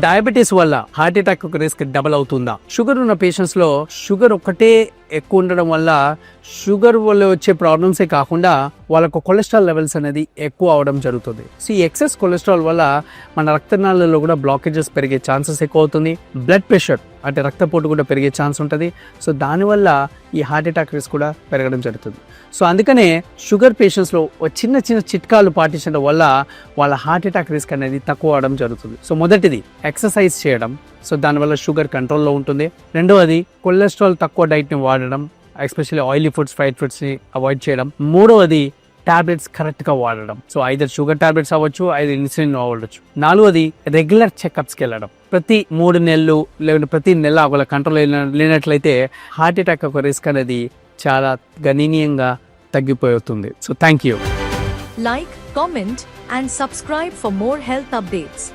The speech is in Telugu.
డయాబెటీస్ వల్ల హార్ట్ అటాక్ ఒక రిస్క్ డబల్ అవుతుందా? షుగర్ ఉన్న పేషెంట్స్లో షుగర్ ఒకటే ఎక్కువ ఉండడం వల్ల షుగర్ వల్ల వచ్చే ప్రాబ్లమ్సే కాకుండా వాళ్ళకు కొలెస్ట్రాల్ లెవెల్స్ అనేది ఎక్కువ అవడం జరుగుతుంది. సో ఈ ఎక్సెస్ కొలెస్ట్రాల్ వల్ల మన రక్తనాళాల్లో కూడా బ్లాకేజెస్ పెరిగే ఛాన్సెస్ ఎక్కువ అవుతుంది. బ్లడ్ ప్రెషర్ అంటే రక్తపోటు కూడా పెరిగే ఛాన్స్ ఉంటుంది. సో దానివల్ల ఈ హార్ట్ అటాక్ రిస్క్ కూడా పెరగడం జరుగుతుంది. సో అందుకనే షుగర్ పేషెంట్స్లో ఒక చిన్న చిన్న చిట్కాలు పాటించడం వల్ల వాళ్ళ హార్ట్ అటాక్ రిస్క్ అనేది తక్కువ అవడం జరుగుతుంది. సో మొదటిది ఎక్సర్సైజ్ చేయడం. సో దానివల్ల షుగర్ కంట్రోల్లో ఉంటుంది. రెండవది కొలెస్ట్రాల్ తక్కువ డైట్ని వాడడం ఎస్పెషల్లీ ఆయిలీ ఫుడ్స్ ఫ్రైడ్ ఫుడ్స్ని అవాయిడ్ చేయడం. మూడవది టాబ్లెట్స్ కరెక్ట్గా వాడడం. సో ఐదర్ షుగర్ టాబ్లెట్స్ అవ్వచ్చు ఐదు ఇన్సులిన్ అవ్వచ్చు నాలుగవది రెగ్యులర్ చెకప్స్కి వెళ్ళడం. ప్రతి మూడు నెలలు లేకుంటే ప్రతి నెల ఒకవేళ కంట్రోల్ లేనట్లయితే హార్ట్ అటాక్ ఒక రిస్క్ అనేది చాలా గణనీయంగా తగ్గిపోతుంది. So thank you like comment and subscribe for more health updates